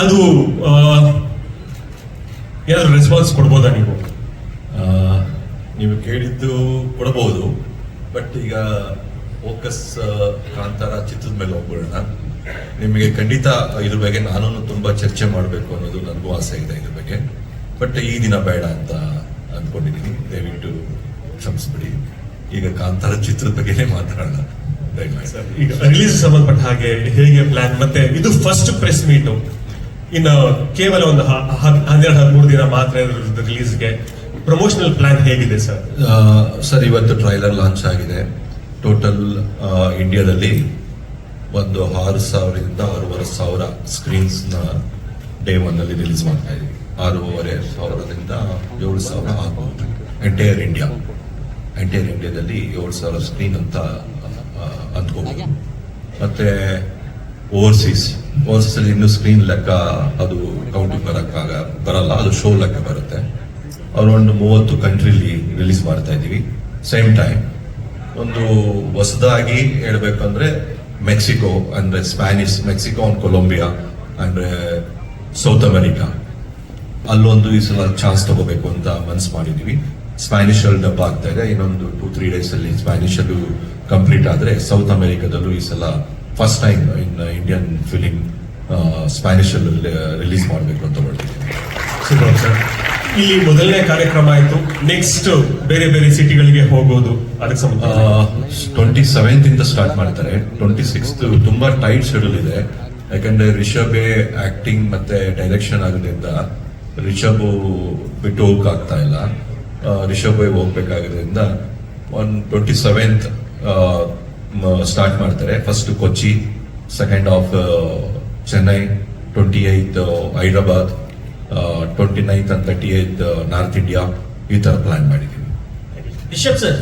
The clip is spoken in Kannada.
ಅದು ಏನಾದ್ರು ರೆಸ್ಪಾನ್ಸ್ ಕೊಡ್ಬೋದಾ ನೀವು? ನೀವು ಕೇಳಿದ್ದು ಕೊಡಬಹುದು ಬಟ್ ಈಗ ಫೋಕಸ್ ಕಾಂತಾರ ಚಿತ್ರದ ಮೇಲೆ ಹೋಗ್ಬಿಡೋಣ. ನಿಮಗೆ ಖಂಡಿತ ಇದ್ರ ಬಗ್ಗೆ ನಾನು ತುಂಬಾ ಚರ್ಚೆ ಮಾಡಬೇಕು ಅನ್ನೋದು ನನಗೂ ಆಸೆ ಇದೆ ಇದ್ರ ಬಗ್ಗೆ. ಬಟ್ ಈ ದಿನ ಬೇಡ ಅಂತ ಅಂದ್ಕೊಂಡಿದ್ದೀನಿ ದಯವಿಟ್ಟು ಕ್ಷಮಿಸ್ಬಿಡಿ. ಈಗ ಕಾಂತಾರ ಚಿತ್ರದ ಬಗ್ಗೆನೇ ಮಾತಾಡೋಣ. ಈಗ ರಿಲೀಸ್ ಸಂಬಂಧಪಟ್ಟ ಹಾಗೆ ಹೇಗೆ ಪ್ಲಾನ್ ಮತ್ತೆ ಇದು ಫಸ್ಟ್ ಪ್ರೆಸ್ ಮೀಟ್ ಇನ್ನು ಕೇವಲ ಒಂದು ಹನ್ನೆರಡು, ಹದಿಮೂರು ದಿನ ಮಾತ್ರ ರಿಲೀಸ್ಗೆ ಪ್ರಮೋಷನಲ್ ಪ್ಲಾನ್ ಹೇಗಿದೆ ಸರ್ ಸರ್ ಇವತ್ತು ಟ್ರೈಲರ್ ಲಾಂಚ್ ಆಗಿದೆ. ಟೋಟಲ್ ಇಂಡಿಯಾದಲ್ಲಿ ಒಂದು ಆರು ಸಾವಿರದಿಂದ ಆರೂವರೆ ಸಾವಿರ ಸ್ಕ್ರೀನ್ಸ್ನ ಡೇ ಒನ್ನಲ್ಲಿ ರಿಲೀಸ್ ಮಾಡ್ತಾ ಇದ್ದೀವಿ. ಆರೂವರೆ ಸಾವಿರದಿಂದ ಏಳು ಸಾವಿರ ಆಗ್ಬೋದು. ಎಂಟೈರ್ ಇಂಡಿಯಾ ಎಂಟೈರ್ ಇಂಡಿಯಾದಲ್ಲಿ ಏಳು ಸಾವಿರ ಸ್ಕ್ರೀನ್ ಅಂತ ಅಂದ್ಕೋಬೋದು ಮತ್ತೆ ಓವರ್ಸೀಸ್ ಅಲ್ಲಿ ಇನ್ನು ಸ್ಕ್ರೀನ್ ಲೆಕ್ಕ ಅದು ಕೌಂಟಿಂಗ್ ಬರೋಕ್ಕಾಗ ಬರಲ್ಲ, ಅದು ಶೋ ಲೆಕ್ಕ ಬರುತ್ತೆ. ಅರೌಂಡ್ ಮೂವತ್ತು ಕಂಟ್ರಿಲಿ ರಿಲೀಸ್ ಮಾಡ್ತಾ ಇದೀವಿ ಸೇಮ್ ಟೈಮ್ ಒಂದು ಹೊಸದಾಗಿ ಹೇಳ್ಬೇಕಂದ್ರೆ ಮೆಕ್ಸಿಕೋ ಅಂದ್ರೆ ಸ್ಪ್ಯಾನಿಷ್ ಮೆಕ್ಸಿಕೋ ಅಂಡ್ ಕೊಲಂಬಿಯಾ ಅಂದ್ರೆ ಸೌತ್ ಅಮೆರಿಕಾ ಅಲ್ಲೊಂದು ಈ ಸಲ ಚಾನ್ಸ್ ತಗೋಬೇಕು ಅಂತ ಮನ್ಸ್ ಮಾಡಿದೀವಿ ಸ್ಪ್ಯಾನಿಷ್ ಅಲ್ಲಿ ಡಬ್ ಆಗ್ತಾ ಇದೆ, ಇನ್ನೊಂದು ಟೂ ತ್ರೀ ಡೇಸ್ ಅಲ್ಲಿ ಸ್ಪ್ಯಾನಿಷ್ ಅಲ್ಲೂ ಕಂಪ್ಲೀಟ್ ಆದ್ರೆ ಸೌತ್ ಅಮೆರಿಕಾದಲ್ಲೂ ಈ ಸಲ first time in Indian film Spanish ಅಲ್ಲಿ ರಿಲೀಸ್ ಮಾಡಬೇಕು ಅಂತ ಹೊರಟಿದ್ದೀವಿ ಸೂಪರ್ ಸರ್ ಇಲ್ಲಿ ಮೊದಲನೇ ಕಾರ್ಯಕ್ರಮ ಆಯ್ತು. ನೆಕ್ಸ್ಟ್ ಬೇರೆ ಬೇರೆ ಸಿಟಿಗಳಿಗೆ ಹೋಗೋದು ಅದಕ್ಕೆ ಸಂಬಂಧ. ಟ್ವೆಂಟಿ ಸೆವೆಂತ್ ಇಂದ ಸ್ಟಾರ್ಟ್ ಮಾಡ್ತಾರೆ. ಟ್ವೆಂಟಿ ಸಿಕ್ಸ್ತ್ ತುಂಬಾ ಟೈಟ್ ಶೆಡ್ಯೂಲ್ ಇದೆ. ಯಾಕಂದ್ರೆ ರಿಷಬ್ ಆಕ್ಟಿಂಗ್ ಮತ್ತೆ ಡೈರೆಕ್ಷನ್ ಆಗೋದ್ರಿಂದ ರಿಷಬ್ ಬಿಟ್ಟು ಹೋಗಕ್ಕಾಗ್ತಾ ಇಲ್ಲ. ರಿಷಬ್ ಹೋಗ್ಬೇಕಾಗೋದ್ರಿಂದ ಒನ್ ಟ್ವೆಂಟಿ ಸೆವೆಂತ್ ಸ್ಟಾರ್ಟ್ ಮಾಡ್ತಾರೆ. First Kochi second of Chennai twenty eighth Hyderabad twenty ninth and thirty eighth north India ಈ ಥರ ಪ್ಲಾನ್ ಮಾಡಿದ್ದೀವಿ. ಸರ್